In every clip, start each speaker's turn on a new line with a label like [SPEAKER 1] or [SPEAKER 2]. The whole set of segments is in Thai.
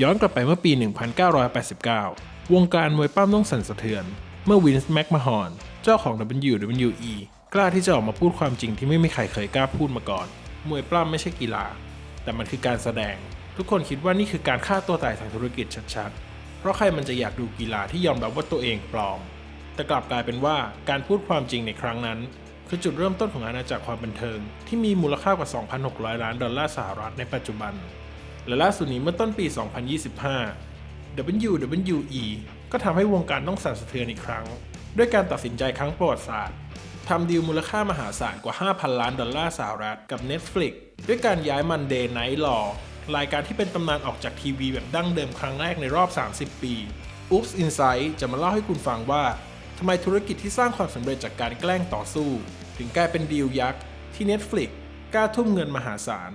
[SPEAKER 1] ย้อนกลับไปเมื่อปี 1989 วงการมวยปั้มต้องสั่นสะเทือน เมื่อวินส์แม็กมาฮอน เจ้าของ WWE กล้าที่จะออกมาพูดความจริงที่ไม่มีใครเคยกล้าพูดมาก่อน มวยปล้ำไม่ใช่กีฬา แต่มันคือการแสดง ทุกคนคิดว่านี่คือการฆ่าตัวตายทางธุรกิจชัดๆ เพราะใครมันจะอยากดูกีฬาที่ยอมรับว่าตัวเองปลอม แต่กลับกลายเป็นว่าการพูดความจริงในครั้งนั้น คือจุดเริ่มต้นของอาณาจักรความบันเทิง ที่มีมูลค่ากว่า 2,600 ล้านดอลลาร์สหรัฐในปัจจุบัน และล่าสุดนี้เมื่อต้นปี 2025 WWE ก็ทำให้วงการต้องสั่นสะเทือนอีกครั้ง ด้วยการตัดสินใจครั้งประวัติศาสตร์ทำดีลมูลค่ามหาศาลกว่า 5,000 ล้านดอลลาร์สหรัฐกับ Netflix ด้วยการย้าย Monday Night Law รายการที่เป็นตำนานออกจากทีวีแบบดั้งเดิมครั้งแรกในรอบ 30 ปี Oops Insight จะมาเล่าให้คุณฟังว่าทำไมธุรกิจที่สร้างความสำเร็จจากการแกล้งต่อสู้ ถึงกลายเป็นดีลยักษ์ที่ Netflix กล้าทุ่มเงินมหาศาล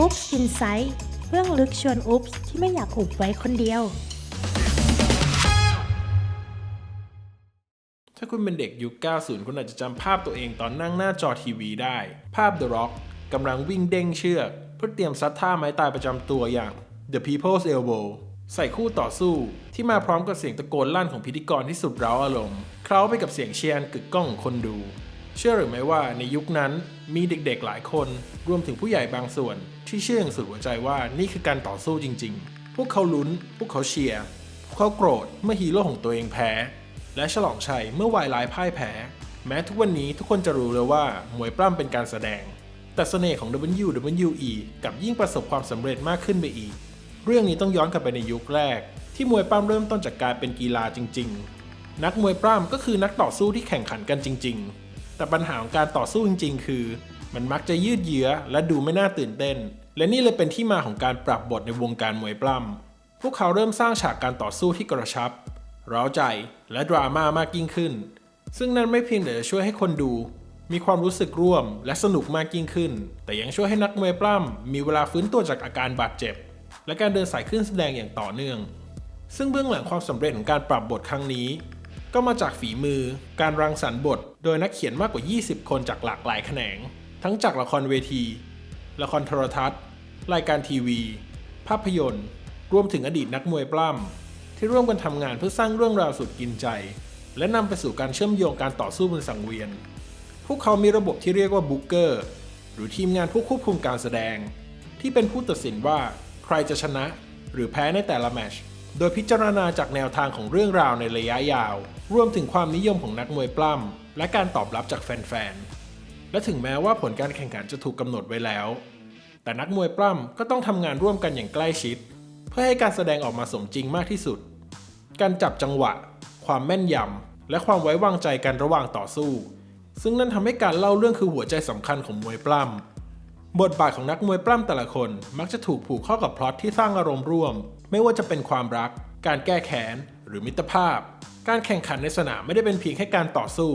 [SPEAKER 2] อุ๊บอินไซต์เรื่องลึกชวนอุ๊บที่ไม่อยากอุบไว้คนเดียว
[SPEAKER 1] ถ้าคุณเป็นเด็กยุค 90 คุณอาจจะจำภาพตัวเองตอนนั่งหน้าจอทีวีได้ ภาพ The Rock กำลังวิ่งเด้งเชือกเพื่อเตรียมซัดท่าไม้ตายประจำตัวอย่าง The People's Elbow ใส่คู่ต่อสู้ที่มาพร้อมกับเสียงตะโกนลั่นของพิธีกรที่สุดเร้าอารมณ์ เคล้าไปกับเสียงเชียร์กึกก้องของคนดู เชื่อหรือไม่ว่าในยุคนั้นมีเด็กๆหลายคน รวมถึงผู้ใหญ่บางส่วน ที่เชื่ออย่างสุดหัวใจว่านี่คือการต่อสู้จริง ๆ พวกเขาลุ้น พวกเขาเชียร์ พวกเขาโกรธเมื่อฮีโร่ของตัวเองแพ้ และฉลองชัยเมื่อวายร้ายพ่ายแพ้ แม้ทุกวันนี้ทุกคนจะรู้เลยว่ามวยปล้ำเป็นการแสดง แต่เสน่ห์ของ WWE กับยิ่งประสบความสำเร็จมากขึ้นไปอีก เรื่องนี้ต้องย้อนกลับไปในยุคแรก ที่มวยปล้ำเริ่มต้นจากการเป็นกีฬาจริง ๆ นักมวยปล้ำก็คือนักต่อสู้ที่แข่งขันกันจริง ๆ แต่ปัญหาของการต่อสู้จริง ๆ คือมันมักจะยืดเยื้อและดูไม่น่าตื่นเต้น และนี่เลยเป็นที่มาของการปรับบทในวงการมวยปล้ำ พวกเขาเริ่มสร้างฉากการต่อสู้ที่กระชับเร้าใจและดราม่ามากยิ่งขึ้น ซึ่งนั่นไม่เพียงแต่จะช่วยให้คนดู มีความรู้สึกร่วมและสนุกมากยิ่งขึ้น แต่ยังช่วยให้นักมวยปล้ำมีเวลาฟื้นตัวจากอาการบาดเจ็บ และการเดินสายขึ้นแสดงอย่างต่อเนื่อง ซึ่งเบื้องหลังความสำเร็จของการปรับบทครั้งนี้ ก็มาจากฝีมือ การรังสรรค์บท โดยนักเขียนมากกว่า 20 คนจากหลากหลายแขนง ทั้งจากละครเวที ละครโทรทัศน์ รายการทีวี ภาพยนตร์ รวมถึงอดีตนักมวยปล้ำที่ร่วมกันทำงานเพื่อสร้างเรื่องราวสุดกินใจ และนำไปสู่การเชื่อมโยงการต่อสู้บนสังเวียน พวกเขามีระบบที่เรียกว่าบุ๊กเกอร์หรือทีมงานผู้ควบคุมการแสดง ที่เป็นผู้ตัดสินว่าใครจะชนะ หรือแพ้ในแต่ละแมชโดยพิจารณาจากแนวทางของเรื่องราวในระยะยาว รวมถึงความนิยมของนักมวยปล้ำและการตอบรับจากแฟนๆและถึงแม้ว่าผลการแข่งขันจะถูกกำหนดไว้แล้ว แต่นักมวยปล้ำก็ต้องทำงานร่วมกันอย่างใกล้ชิด เพื่อให้การแสดงออกมาสมจริงมากที่สุด การจับจังหวะ ความแม่นยำและความไว้วางใจกันระหว่างต่อสู้ ซึ่งนั่นทำให้การเล่าเรื่องคือหัวใจสำคัญของมวยปล้ำบทบาทของนักมวยปล้ำแต่ละคน มักจะถูกผูกเข้ากับพล็อตที่สร้างอารมณ์ร่วม ไม่ว่าจะเป็นความรัก การแก้แค้นหรือมิตรภาพ การแข่งขันในสนามไม่ได้เป็นเพียงแค่การต่อสู้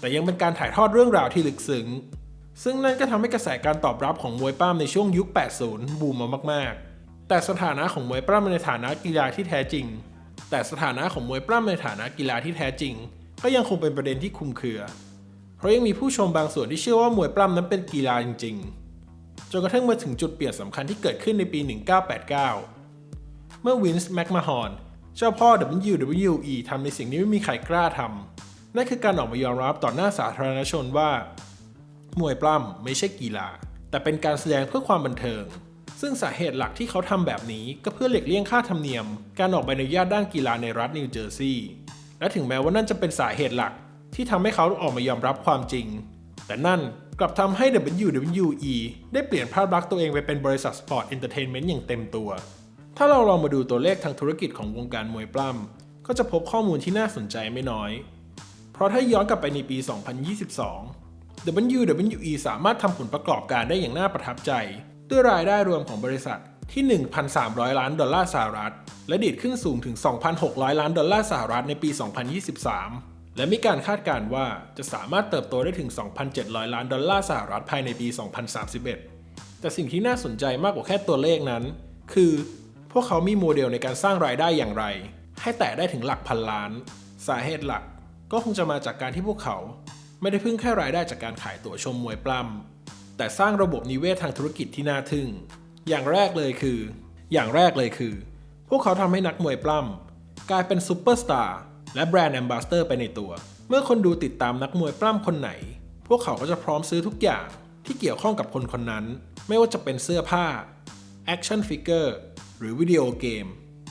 [SPEAKER 1] แต่ยังเป็นการถ่ายทอดเรื่องราวที่ลึกซึ้ง ซึ่งนั่นก็ทำให้กระแสการตอบรับของมวยปล้ำในช่วงยุค 80 บูมมามาก ๆ แต่สถานะของมวยปล้ำในฐานะกีฬาที่แท้จริง แต่สถานะของมวยปล้ำในฐานะกีฬาที่แท้จริง ก็ยังคงเป็นประเด็นที่คุมเครือ เพราะยังมีผู้ชมบางส่วนที่เชื่อว่ามวยปล้ำนั้นเป็นกีฬาจริง ๆ จนกระทั่งมาถึงจุดเปลี่ยนสำคัญที่เกิดขึ้นในปี 1989 เมื่อวินส์แม็กมาฮอนเจ้าพ่อ WWE ทำในสิ่งที่ไม่มีใครกล้าทำนั่นคือการออกมายอมรับต่อหน้าสาธารณชนว่า มวยปล้ำไม่ใช่กีฬา แต่เป็นการแสดงเพื่อความบันเทิง ซึ่งสาเหตุหลักที่เขาทำแบบนี้ก็เพื่อหลีกเลี่ยงค่าธรรมเนียม การออกใบอนุญาตด้านกีฬาในรัฐนิวเจอร์ซีย์และถึงแม้ว่านั่นจะเป็นสาเหตุหลักที่ทำให้เขาออกมายอมรับความจริง แต่นั่นกลับทำให้ WWE ได้เปลี่ยนภาพลักษณ์ตัวเองไปเป็นบริษัทสปอร์ตเอนเตอร์เทนเมนต์อย่างเต็มตัว ถ้าเราลองมาดูตัวเลขทางธุรกิจของวงการมวยปล้ำก็จะพบข้อมูลที่น่าสนใจไม่น้อย เพราะถ้าย้อนกลับไปในปี 2022 WWE สามารถทำผลประกอบการได้อย่างน่าประทับใจ ด้วยรายได้รวมของบริษัทที่ 1,300 ล้านดอลลาร์สหรัฐ และดีดขึ้นสูงถึง 2,600 ล้านดอลลาร์สหรัฐในปี 2023 และมีการคาดการณ์ว่าจะสามารถเติบโตได้ถึง 2,700 ล้านดอลลาร์สหรัฐภายในปี 2031 แต่สิ่งที่น่าสนใจมากกว่าแค่ตัวเลขนั้น คือ พวกเขามีโมเดลในการสร้างรายได้อย่างไร ให้แตะได้ถึงหลักพันล้าน สาเหตุหลักก็คงจะมาจากการที่พวกเขา ไม่ได้พึ่งแค่รายได้จากการขายตั๋วชมมวยปล้ำแต่สร้างระบบนิเวศทางธุรกิจที่น่าทึ่ง อย่างแรกเลยคือ อย่างแรกเลยคือ พวกเขาทำให้นักมวยปล้ำกลายเป็นซูเปอร์สตาร์และแบรนด์แอมบาสเตอร์ไปในตัว เมื่อคนดูติดตามนักมวยปล้ำคนไหน พวกเขาก็จะพร้อมซื้อทุกอย่างที่เกี่ยวข้องกับคนคนนั้น ไม่ว่าจะเป็นเสื้อผ้าแอคชั่นฟิกเกอร์หรือวิดีโอเกม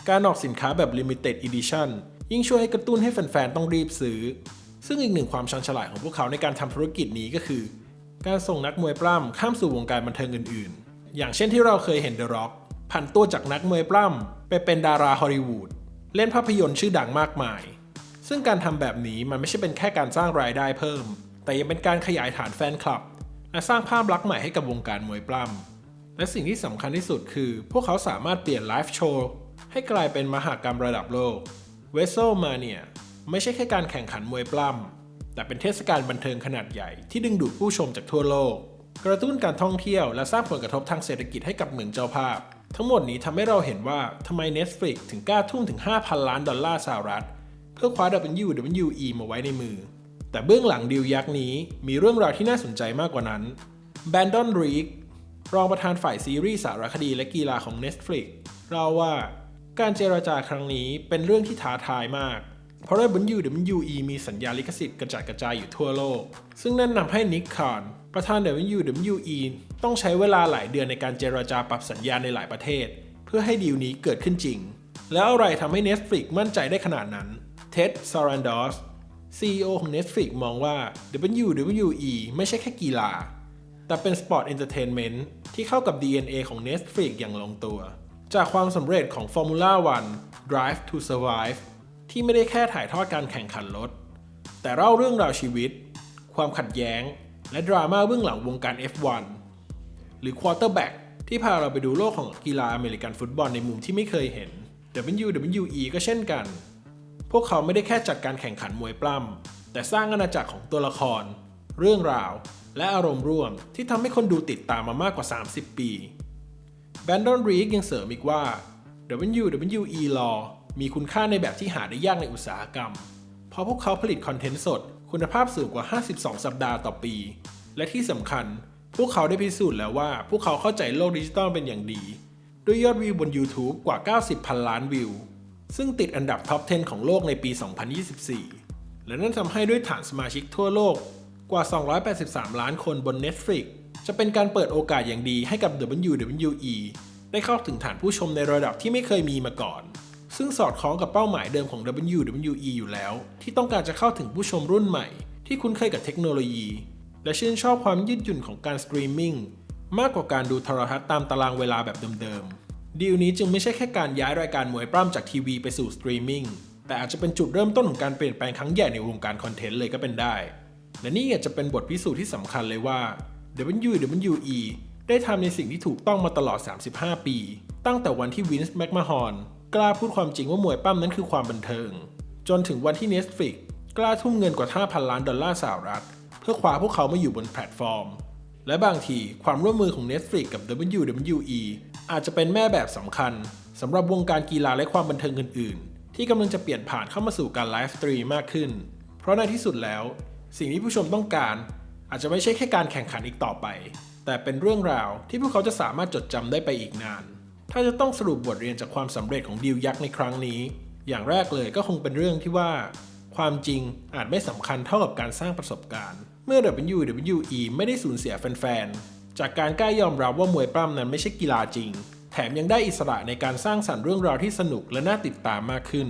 [SPEAKER 1] การออกสินค้าแบบ Limited Edition ยิ่งช่วยให้กระตุ้นให้แฟนๆ ต้องรีบซื้อ ซึ่งอีกหนึ่งความชันฉลาดของพวกเขาในการทำธุรกิจนี้ก็คือ การส่งนักมวยปล้ำข้ามสู่วงการบันเทิงอื่น ๆ อย่างเช่นที่เราเคยเห็น The Rock ผันตัวจากนักมวยปล้ำไปเป็นดาราฮอลลีวูดเล่นภาพยนตร์ชื่อดังมากมาย ซึ่งการทำแบบนี้มันไม่ใช่เป็นแค่การสร้างรายได้เพิ่ม แต่ยังเป็นการขยายฐานแฟนคลับ และสร้างภาพลักษณ์ใหม่ให้กับวงการมวยปล้ำและสิ่งที่สำคัญที่สุดคือ พวกเขาสามารถเปลี่ยนไลฟ์โชว์ให้กลายเป็นมหากรรมระดับโลก w e s e l m a n i a ไม่ใช่แค่การแข่งขันมวยปล้ำแต่เป็นเทศกาลบันเทิงขนาดใหญ่ที่ดึงดูดผู้ชมจากทั่วโลก กระตุ้นการท่องเที่ยวและสร้างผลกระทบทางเศรษฐกิจให้กับเมืองเจ้าภาพ ทั้งหมดนี้ทำให้เราเห็นว่าทำไม Netflix ถึงกล้าทุ่มถึง 5,000 ล้านดอลลาร์สหรัฐ เพื่อคว้า WWE มาไว้ในมือ แต่เบื้องหลังดีลยักษ์นี้มีเรื่องราวที่น่าสนใจมากกว่านั้นแบนดอนรีกรองประธานฝ่ายซีรีส์สารคดีและกีฬาของ Netflix เล่าว่าการเจรจาครั้งนี้เป็นเรื่องที่ท้าทายมาก เพราะ WWE มีสัญญาลิขสิทธิ์กระจัดกระจายอยู่ทั่วโลก ซึ่งนั่นนำให้นิกคานประธาน WWE ต้องใช้เวลาหลายเดือนในการเจรจาปรับสัญญาในหลายประเทศ เพื่อให้ดีลนี้เกิดขึ้นจริง แล้วอะไรทำให้ Netflix มั่นใจได้ขนาดนั้นเท็ดซารันดอส CEO ของ Netflix มองว่า WWE ไม่ใช่แค่กีฬา แต่เป็นสปอร์ตเอนเตอร์เทนเมนต์ที่เข้ากับ DNA ของ Netflix อย่างลงตัว จากความสำเร็จของ Formula 1 Drive to Survive ที่ไม่ได้แค่ถ่ายทอดการแข่งขันรถ แต่เล่าเรื่องราวชีวิต ความขัดแย้ง และดราม่าเบื้องหลังวงการ F1 หรือ Quarterback ที่พาเราไปดูโลกของกีฬาอเมริกันฟุตบอลในมุมที่ไม่เคยเห็น WWE ก็เช่นกัน พวกเขาไม่ได้แค่จัดการแข่งขันมวยปล้ำแต่สร้างอาณาจักรของตัวละคร เรื่องราว และอารมณ์ร่วมที่ทำให้คนดูติดตามมามากกว่า 30 ปีแบนดอนรีกยังเสริมอีกว่า WWE Law มีคุณค่าในแบบที่หาได้ยากในอุตสาหกรรม เพราะพวกเขาผลิตคอนเทนต์สด คุณภาพสูงกว่า 52 สัปดาห์ต่อปี และที่สำคัญ พวกเขาได้พิสูจน์แล้วว่า พวกเขาเข้าใจโลกดิจิตอลเป็นอย่างดี ด้วยยอดวิวบน YouTube กว่า 90 พันล้านวิว ซึ่งติดอันดับท็อป 10 ของโลกในปี 2024 และนั่นทำให้ด้วยฐานสมาชิกทั่วโลกกว่า 283 ล้านคนบน Netflix จะเป็นการเปิดโอกาสอย่างดีให้กับ WWE ได้เข้าถึงฐานผู้ชมในระดับที่ไม่เคยมีมาก่อน ซึ่งสอดคล้องกับเป้าหมายเดิมของ WWE อยู่แล้ว ที่ต้องการจะเข้าถึงผู้ชมรุ่นใหม่ ที่คุ้นเคยกับเทคโนโลยี และชื่นชอบความยืดหยุ่นของการสตรีมมิ่งมากกว่าการดูโทรทัศน์ตามตารางเวลาแบบเดิมๆ ดีลนี้จึงไม่ใช่แค่การย้ายรายการมวยปล้ำจากทีวีไปสู่สตรีมมิ่ง แต่อาจจะเป็นจุดเริ่มต้นของการเปลี่ยนแปลงครั้งใหญ่ในวงการคอนเทนต์เลยก็เป็นได้ และนี่อาจจะเป็นบทพิสูจน์ที่สำคัญเลยว่า WWE ได้ทำในสิ่งที่ถูกต้องมาตลอด 35 ปี ตั้งแต่วันที่วินส์แม c มาฮอน กล้าพูดความจริงว่ามวยปั้มนั้นคือความบันเทิง จนถึงวันที่ Netflix กล้าทุ่มเงินกว่า 5,000 ล้านดอลลาร์สหรัฐ เพื่อคว้าพวกเขามาอยู่บนแพลตฟอร์ม และบางทีความร่วมมือของ Netflix กับ WWE อาจจะเป็นแม่แบบสำคัญสำหรับวงการกีฬาและความบันเทิงอื่นๆ ที่กำลังจะเปลี่ยนผ่านเข้ามาสู่การไลฟ์สตรีมมากขึ้น เพราะในที่สุดแล้ว สิ่งที่ผู้ชมต้องการ อาจจะไม่ใช่แค่การแข่งขันอีกต่อไป แต่เป็นเรื่องราวที่พวกเขาจะสามารถจดจำได้ไปอีกนาน ถ้าจะต้องสรุปบทเรียนจากความสำเร็จของดีลยักษ์ในครั้งนี้ อย่างแรกเลยก็คงเป็นเรื่องที่ว่า ความจริงอาจไม่สำคัญเท่ากับการสร้างประสบการณ์ เมื่อ WWE ไม่ได้สูญเสียแฟนๆ จากการกล้ายอมรับว่ามวยปล้ำนั้นไม่ใช่กีฬาจริง แถมยังได้อิสระในการสร้างสรรค์เรื่องราวที่สนุกและน่าติดตามมากขึ้น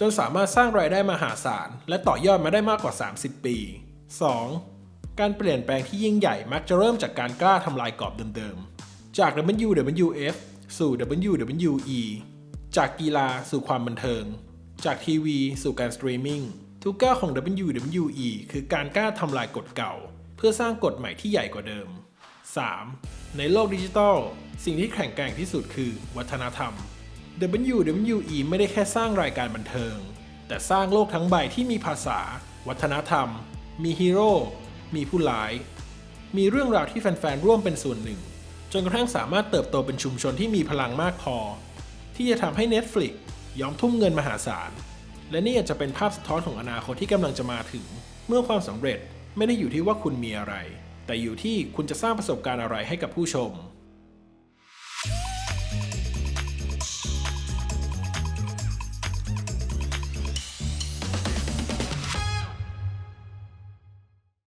[SPEAKER 1] จนสามารถสร้างรายได้มหาศาล และต่อยอดมาได้มากกว่า 30 ปี 2. การเปลี่ยนแปลงที่ยิ่งใหญ่มักจะเริ่มจากการกล้าทำลายกรอบเดิมๆ จาก WWF สู่ WWE จากกีฬาสู่ความบันเทิง จากทีวี สู่การสตรีมมิ่งทุกก้าวของ WWE คือการกล้าทำลายกฎเก่า เพื่อสร้างกฎใหม่ที่ใหญ่กว่าเดิม 3. ในโลกดิจิทัล สิ่งที่แข็งแกร่งที่สุดคือ วัฒนธรรม WWE ไม่ได้แค่สร้างรายการบันเทิง แต่สร้างโลกทั้งใบที่มีภาษา วัฒนธรรม มีฮีโร่ มีผู้ร้าย มีเรื่องราวที่แฟนๆ ร่วมเป็นส่วนหนึ่ง จนกระทั่งสามารถเติบโตเป็นชุมชนที่มีพลังมากพอ ที่จะทำให้ Netflix ยอมทุ่มเงินมหาศาล และนี่อาจจะเป็นภาพสะท้อนของอนาคตที่กำลังจะมาถึง เมื่อความสำเร็จไม่ได้อยู่ที่ว่าคุณมีอะไร แต่อยู่ที่คุณจะสร้างประสบการณ์อะไรให้กับผู้ชม